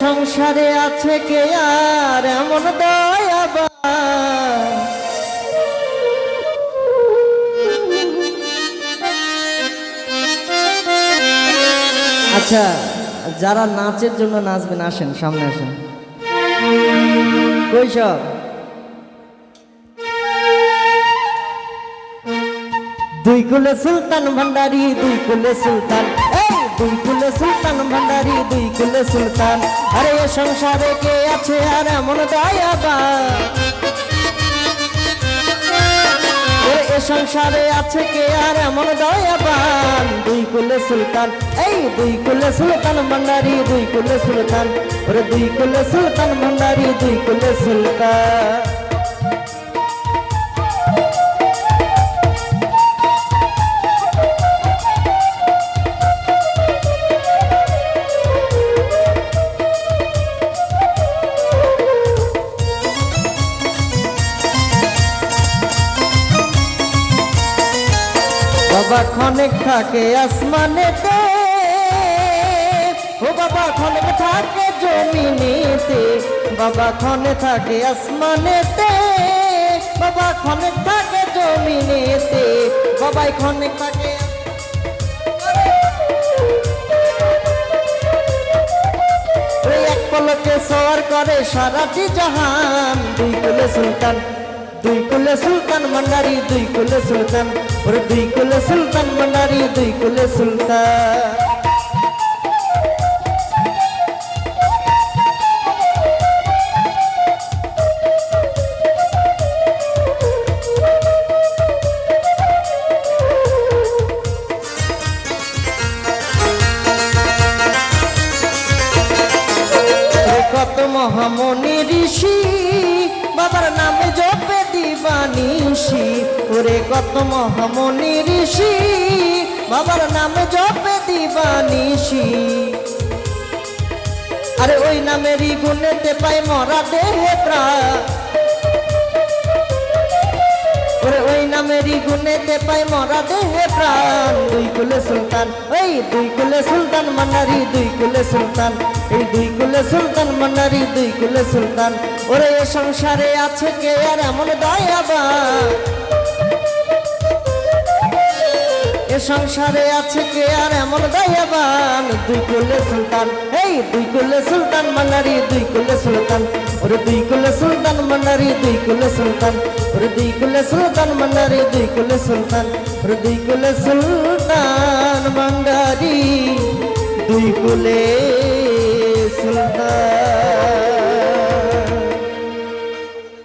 সংসারে আছে কে আর এমন আচ্ছা যারা নাচের জন্য নাচবেন, আসেন, সামনে আসেন। কই সব? দুই কুলে সুলতান ভান্ডারি, দুই কুলে সুলতান। দুই কুলে সুলতান, ভান্ডারি দুই কুলে সুলতান। আরে সংসারে কে আছে আর এমন দয়াবা সংসারে আছে কে আর এমন দয়াবান? দুই কুলে সুলতান, এই দুই কুলে সুলতান, ভান্ডারি দুই কুলে সুলতান। ওরে দুই কুলে সুলতান, ভান্ডারি দুই কুলে সুলতান। বাবা খনেক থাকে আসমানেতে। ও বাবা খনেক থাকে জমিনেতে। বাবা খনে থাকে আসমানেতে। বাবা খনেক থাকে জমিনেতে। বাবাই খনেক থাকে এক পলকে সওয়ার করে সারাটি জাহান, দুই কুলে সুলতান। দুই কুলে সুলতান মান্ডারি দুই কুলে সুলতান। ওরে দুই কুলে সুলতান মান্ডারি দুই কুলে সুলতান। কত মহামণি ঋষি, বাবার নামে জপে দিবানিষি ওরে কত মহামণি ঋষি, বাবার নামে জপে দিবানিষি আরে ওই নামেরই গুণেতে পাই মরা দেহে প্রাণ গুণেতে পাই মরা দেহে প্রাণ। দুই কুলে সুলতান ওই দুই কুলে সুলতান মান্নারি, দুই কুলে সুলতান, এই দুই কুলে সুলতান মান্নারি, দুই কুলে সুলতান। ওরে সংসারে আছে কে আর এমন দয়াবান? সংসারে আছে কে আর এমন দয়াবান? দুই কুলে সুলতান, এই দুই কুলে সুলতান মান্নারি, দুই কুলে সুলতান। ওরে দুই কুলে সুলতান মান্নারি, দুই কুলে সুলতান। ওরে দুই কুলে সুলতান মান্নারি, দুই কুলে সুলতান। ওরে দুই কুলে সুলতান মান্নারি, দুই কুলে সুলতান।